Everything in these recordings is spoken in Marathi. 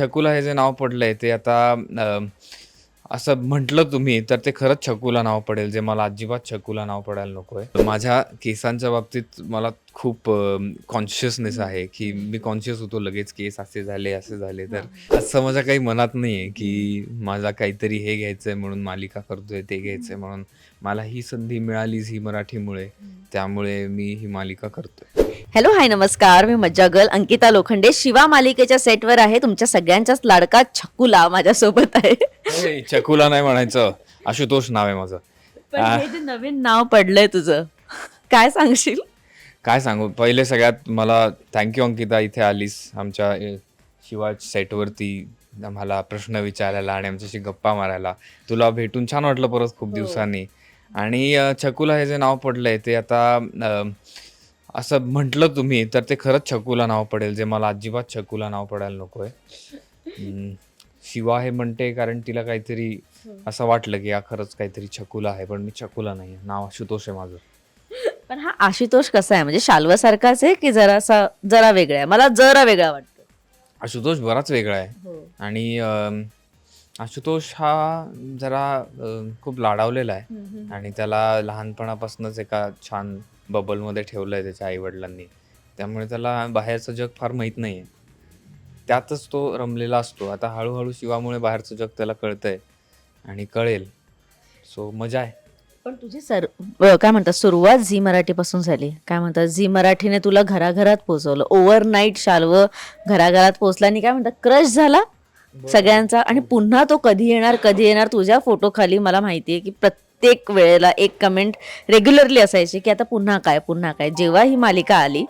छकुला हे जे नाव पडलंय ते आता अ, असं म्हटलं तुम्ही तर ते खरंच छकुला नाव पडेल जे मला अजिबात छकुला नाव पडायला नको आहे माझ्या केसांच्या बाबतीत मला खूप कॉन्शियसनेस आहे की मी कॉन्शियस होतो लगेच केस असे झाले असे झाले. तर असं माझ्या काही मनात नाही आहे की माझा काहीतरी हे घ्यायचंय म्हणून मालिका करतोय ते घ्यायचंय म्हणून. मला ही संधी मिळालीच ही मराठीमुळे. त्यामुळे मी ही मालिका करतोय. हॅलो हाय नमस्कार. मी मज्जा गर्ल अंकिता लोखंडे. शिवा मालिकेच्या सेटवर आहे. तुमच्या सगळ्यांचाच लाडका छकुला माझ्यासोबत आहे. छकुला नाही म्हणायचं. आशुतोष नाव आहे माझं. हे जे नवीन नाव पडलंय तुझं काय सांगशील? काय सांगू? पहिले सगळ्यात मला थँक्यू अंकिता इथे आलीस. आमच्या अ, शिवा सेटवरती आम्हाला प्रश्न विचारायला आणि आमच्याशी गप्पा मारायला. तुला भेटून छान वाटलं परत खूप दिवसांनी. आणि छकुला हे जे नाव पडलंय ते आता असं म्हटलं तुम्ही तर ते खरंच छकुला नाव पडेल जे मला अजिबात छकुला नाव पडायला नको आहे शिवा हे म्हणते कारण तिला काहीतरी असं वाटलं की हा खरंच काहीतरी छकुला आहे पण मी छकुला नाही आहे. नाव आशुतोष आहे माझं. पण हा आशुतोष कसा आहे? म्हणजे शाल्वासारखाच आहे की जरासा जरा वेगळा आहे? मला जरा वेगळा वाटतो. आशुतोष बराच वेगळा आहे. आणि अम, आशुतोष हा जरा खूप लाडावलेला आहे. आणि त्याला लहानपणापासूनच एका छान बबलमध्ये ठेवलं आहे त्याच्या आईवडिलांनी. त्यामुळे त्याला बाहेरचं जग फार माहीत नाही आहे त्यातच तो रमलेला असतो. आता हळूहळू शिवामुळे बाहेरचं जग त्याला कळतंय. आणि कळेल. सो मजा आहे. पण तुझी सर अ, काय म्हणतात सुरुवात झी मराठीपासून झाली. काय म्हणतात झी मराठीने तुला घराघरात पोहोचवलं. ओव्हरनाईट शाल्व घराघरात पोहोचला आणि काय म्हणतात क्रश झाला सगळ्यांचा. आणि पुन्हा तो कधी येणार कधी येणार तुझ्या फोटो खाली मला माहिती आहे की प्रत्येक वेळेला एक कमेंट रेग्युलरली असायची की आता पुन्हा काय पुन्हा काय. जेव्हा ही मालिका आली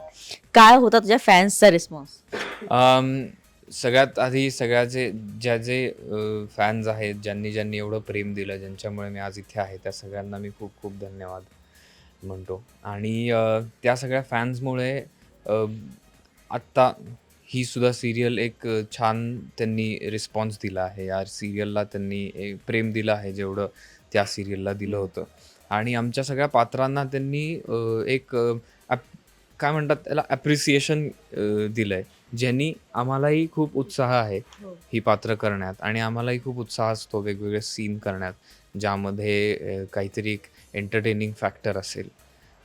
काय होता तुझ्या फॅन्सचा रिस्पॉन्स अम, सगळ्यात आधी सगळ्याचे ज्या जे फॅन्स आहेत ज्यांनी ज्यांनी एवढं प्रेम दिलं ज्यांच्यामुळे मी आज इथे आहे त्या सगळ्यांना मी खूप खूप धन्यवाद म्हणतो. आणि त्या सगळ्या फॅन्समुळे आत्ता ही सुद्धा सिरियल एक छान त्यांनी रिस्पॉन्स दिला आहे. या सिरियलला त्यांनी एक प्रेम दिलं आहे जेवढं त्या सिरियलला दिलं होतं. आणि आमच्या सगळ्या पात्रांना त्यांनी एक ॲप- काय म्हणतात त्याला ॲप्रिसिएशन दिलं आहे ज्यांनी आम्हालाही खूप उत्साह आहे ही. पात्र करण्यात आणि आम्हालाही खूप उत्साह असतो वेगवेगळे सीन करण्यात ज्यामध्ये अ, काहीतरी एक एंटरटेनिंग फॅक्टर असेल.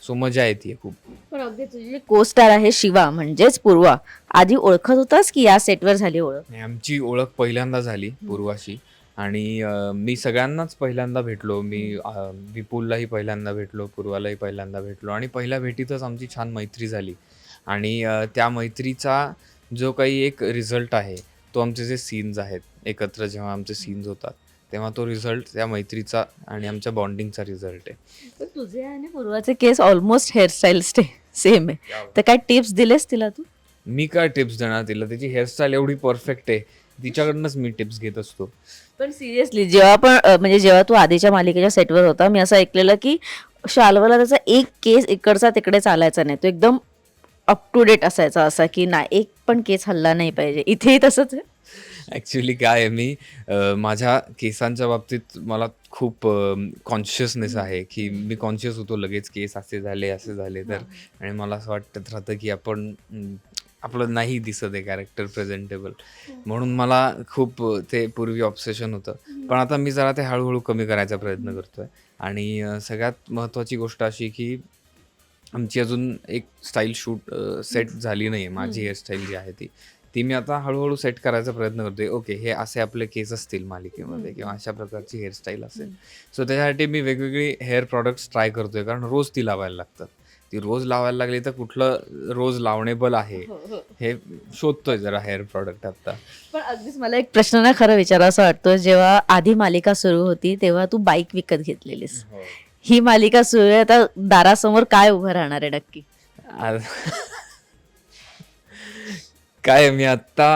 सो मजा येते खूप. पण अगदी तुझी को स्टार आहे शिवा म्हणजेच पूर्वा आधी ओळखत होतास की या सेटवर झाली ओळख? आणि आमची ओळख पहिल्यांदा झाली पूर्वाशी. आणि अ, मी सगळ्यांनाच पहिल्यांदा भेटलो. मी अ, विपुललाही पहिल्यांदा भेटलो पूर्वालाही पहिल्यांदा भेटलो आणि पहिल्या भेटीतच आमची छान मैत्री झाली. आणि अ, त्या मैत्रीचा जो काही एक रिझल्ट आहे तो आमचे जे सीन्स आहेत एकत्र जेव्हा आमचे सीन्स होतात तेव्हा तो रिझल्ट त्या मैत्रीचा आणि आमच्या बॉन्डिंगचा रिझल्ट आहे. पण तुझे आणि पूर्वाचे केस ऑलमोस्ट हेअरस्टाईल सेम आहे. तर काय टिप्स दिलेस तिला तू? मी काय टिप्स देणार तिला? त्याची हेअरस्टाईल एवढी परफेक्ट आहे. तिच्याकडनंच मी टिप्स घेत असतो. पण सिरियसली जेव्हा पण अ, म्हणजे जेव्हा तू आधीच्या मालिकेच्या सेटवर होता मी असं ऐकलेलं की शाल्वाला त्याचा एक केस इकडचा तिकडे चालायचा नाही. तो एकदम अप टू डेट असायचा असा की नाही एक पण केस हल्ला नाही पाहिजे. इथेही तसंच आहे. ॲक्च्युली काय आहे मी अ, माझ्या केसांच्या बाबतीत मला खूप कॉन्शियसनेस आहे की मी कॉन्शियस होतो लगेच केस असे झाले असे झाले तर. आणि मला असं वाटत राहतं की आपण आपलं नाही दिसत आहे कॅरेक्टर प्रेझेंटेबल म्हणून मला खूप ते पूर्वी ऑब्सेशन होतं. पण आता मी जरा ते हळूहळू कमी करायचा प्रयत्न करतोय. आणि अ, सगळ्यात महत्त्वाची गोष्ट अशी की आमची अजून एक स्टाईल शूट सेट झाली नाही आहे माझी हेअरस्टाईल जी आहे ती. ती मी आता हळूहळू सेट करायचा प्रयत्न करतोय. ओके हे असे आपले केस असतील मालिकेमध्ये किंवा अशा प्रकारची हेअरस्टाईल असेल. सो त्याच्यासाठी मी वेगवेगळी हेअर प्रॉडक्ट्स ट्राय करतोय. कारण रोज ती लावायला लागतात. ती रोज लावायला लागली तर कुठलं रोज लावणेबल आहे? हे शोधतोय जरा हेअर प्रॉडक्ट आता. पण अगदीच मला एक प्रश्न ना खरं विचारावा वाटतो जेव्हा आधी मालिका सुरू होती तेव्हा तू बाईक विकत घेतलेलीस. ही. मालिका सुरू आहे आता दारासमोर काय उभं राहणार आहे नक्की? काय मी आत्ता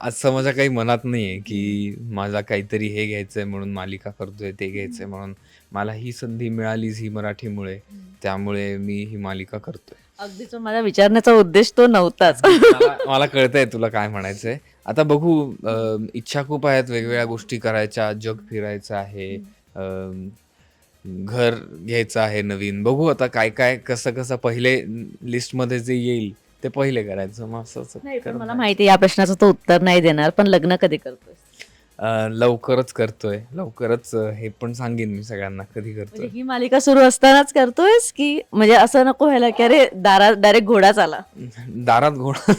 असं माझ्या काही मनात नाही आहे की माझा काहीतरी हे घ्यायचंय म्हणून मालिका करतोय ते घ्यायचंय म्हणून. मला ही संधी मिळालीच ही मराठीमुळे. त्यामुळे मी ही मालिका करतोय. अगदीच मला विचारण्याचा उद्देश तो नव्हताच. मला मला कळतंय तुला काय म्हणायचंय. आता बघू अं, इच्छा खूप आहेत वेगवेगळ्या गोष्टी करायच्या जग फिरायचं आहे अं, घर घ्यायचं आहे नवीन. बघू आता काय काय कसं कसं पहिले लिस्टमध्ये जे येईल ते पहिले करायचं मग असं असं नाही पण करत मला माहिती आहे या प्रश्नाचं तो उत्तर नाही देणार पण लग्न कधी करतोय अं, लवकरच करतोय. लवकरच अं, हे पण सांगेन मी सगळ्यांना कधी करतोय. म्हणजे ही मालिका सुरू असतानाच करतोयस की म्हणजे असं नको व्हायला की अरे दारात डायरेक्ट घोडाच आला? दारात घोडा.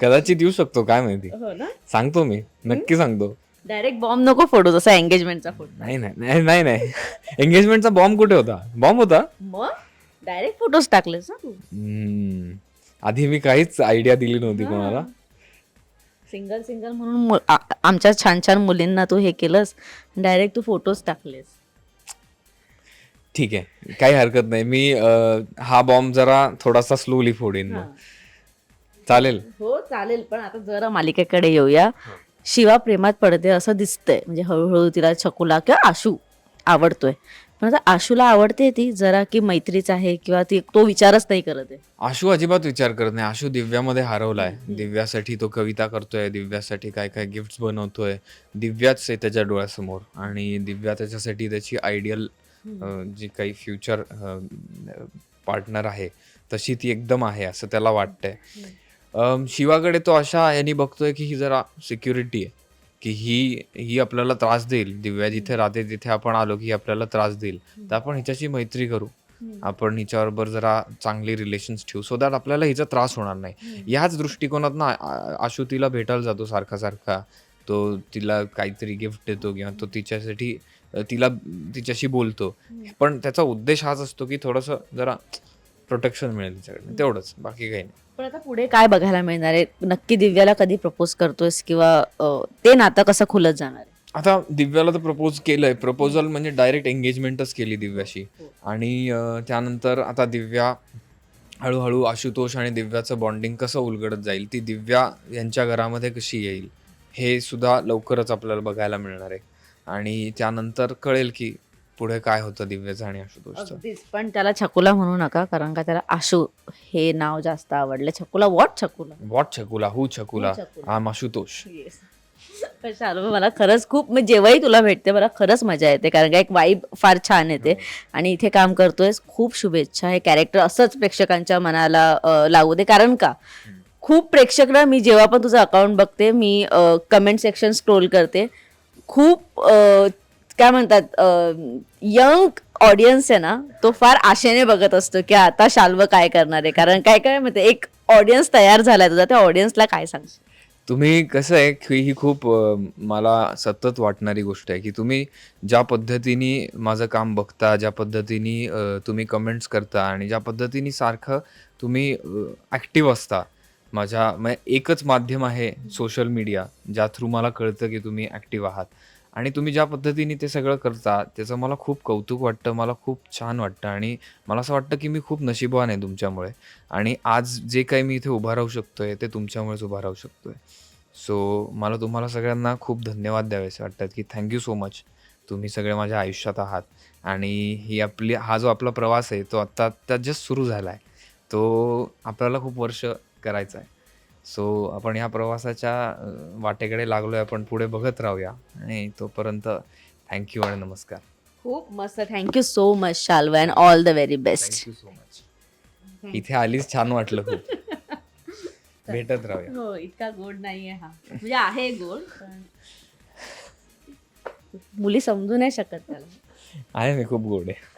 कदाचित येऊ शकतो काय माहिती. हो ना? सांगतो मी नक्की सांगतो. डायरेक्ट बॉम्ब नको फोटो जसा एंगेजमेंटचा फोटो नाही नाही नाही नाही नाही. एंगेजमेंटचा बॉम्ब कुठे होता? बॉम्ब होता? मग डायरेक्ट फोटोज टाकलेस ना तू. हम्म. आधी मी काहीच आयडिया दिली नव्हती कोणाला. सिंगल सिंगल म्हणून मु- आ- आमच्या छान छान मुलींना तू हे केलंस. डायरेक्ट तू फोटोज टाकलेस. ठीक आहे. काही हरकत नाही. मी अं, हा बॉम्ब जरा थोडासा स्लोली फोडीन मग. चालेल? हो चालेल. पण आता जरा मालिकेकडे येऊया. शिवा प्रेमात पडते असं दिसतंय. म्हणजे हळूहळू तिला छकुला किंवा आशू आवडतोय. पण आता आशूला आवडते ती जरा की मैत्रीच आहे किंवा ती तो विचारच नाही करत आहे. आशू अजिबात विचार करत नाही. आशू दिव्यामध्ये हरवलाय. दिव्यासाठी तो कविता करतोय दिव्यासाठी काय काय गिफ्ट बनवतोय. दिव्याच आहे त्याच्या डोळ्यासमोर आणि दिव्या त्याच्यासाठी त्याची आयडियल जी काही फ्युचर पार्टनर आहे तशी ती एकदम आहे असं त्याला वाटतंय. शिवाकडे तो अशा यांनी बघतोय की ही जरा सिक्युरिटी आहे. की ही ही आपल्याला त्रास देईल. दिव्या जिथे राहते तिथे आपण आलो की ही आपल्याला त्रास देईल. तर आपण हिच्याशी मैत्री करू. आपण हिच्याबरोबर जरा चांगली रिलेशन्स ठेवू. सो दॅट आपल्याला हिचा त्रास होणार नाही. याच दृष्टिकोनात ना आशू तिला भेटायला जातो सारखा सारखा तो तिला काहीतरी गिफ्ट देतो किंवा तो तिच्यासाठी अ, तिला तिच्याशी बोलतो. पण त्याचा उद्देश हाच असतो की थोडंसं जरा प्रोटेक्शन मिळेल तिच्याकडनं. तेवढंच. बाकी काही नाही. पण आता पुढे काय बघायला मिळणार आहे? नक्की दिव्याला कधी प्रपोज करतोयस किंवा अं, ते नातं कसं खुलत जाणार आहे? आता दिव्याला तर प्रपोज केलंय. प्रपोजल म्हणजे डायरेक्ट एंगेजमेंटच केली दिव्याशी. आणि अं, त्यानंतर आता दिव्या हळूहळू आशुतोष आणि दिव्याचं बॉन्डिंग कसं उलगडत जाईल? ती दिव्या यांच्या घरामध्ये कशी येईल? हे सुद्धा लवकरच आपल्याला बघायला मिळणार आहे. आणि त्यानंतर कळेल की पुढे काय होतं दिव्याचं आणि आशुतोषचं? अगदीच. पण त्याला छकुला म्हणू नका कारण का त्याला आशू हे नाव जास्त आवडलं. Chhakula what Chhakula? What Chhakula? Who Chhakula? Who Chhakula. I'm Ashutosh. पण शालू मला खरंच खूप म्हणजे जेव्हाही तुला भेटते मला खरंच मजा येते कारण का एक वाईब फार छान येते. आणि इथे काम करतोयस खूप शुभेच्छा. हे कॅरेक्टर असंच प्रेक्षकांच्या मनाला अं, लागू दे. कारण का? खूप प्रेक्षक ना मी जेव्हा पण तुझं अकाउंट बघते मी कमेंट सेक्शन स्क्रोल करते. खूप अं, काय म्हणतात यंग ऑडियन्स आहे ना तो फार आशेने बघत असतो की आता शाल्व काय करणार आहे. कारण काय काय म्हणते एक ऑडियन्स तयार झालाय तुझा त्या ऑडियन्सला काय सांग तुम्ही कसं आहे की ही खूप मला सतत वाटणारी गोष्ट आहे की तुम्ही ज्या पद्धतीने माझं काम बघता ज्या पद्धतीने तुम्ही कमेंट्स करता आणि ज्या पद्धतीने सारखं तुम्ही ॲक्टिव्ह असता. माझ्या एकच माध्यम आहे सोशल मीडिया ज्या थ्रू मला कळतं की तुम्ही ॲक्टिव्ह आहात. आणि तुम्ही ज्या पद्धतीने ते सगळं करता त्याचं मला खूप कौतुक वाटतं मला खूप छान वाटतं आणि मला असं वाटतं की मी खूप नशीबवान आहे तुमच्यामुळे. आणि आज जे काही मी इथे उभा राहू शकतो आहे ते तुमच्यामुळेच उभा राहू शकतो आहे सो मला तुम्हाला सगळ्यांना खूप धन्यवाद द्यावेसे वाटतात की थँक्यू सो मच तुम्ही सगळे माझ्या आयुष्यात आहात. आणि ही आपली हा जो आपला प्रवास आहे तो आत्ता आत्ता जस्ट सुरू झाला आहे तो आपल्याला खूप वर्ष करायचा आहे. सो आपण ह्या प्रवासाच्या वाटेकडे लागलो आहे आपण पुढे बघत राहूया. आणि तोपर्यंत थँक्यू आणि नमस्कार. खूप मस्त. Thank you so much Shalva and all the very best thank you so much इथे आलीच छान वाटलं खूप. भेटत राहूया. हो इतका गोड नाहीये हा. म्हणजे आहे गोड पण मुली समजू नाही शकत त्याला. आहे मी खूप गोड आहे.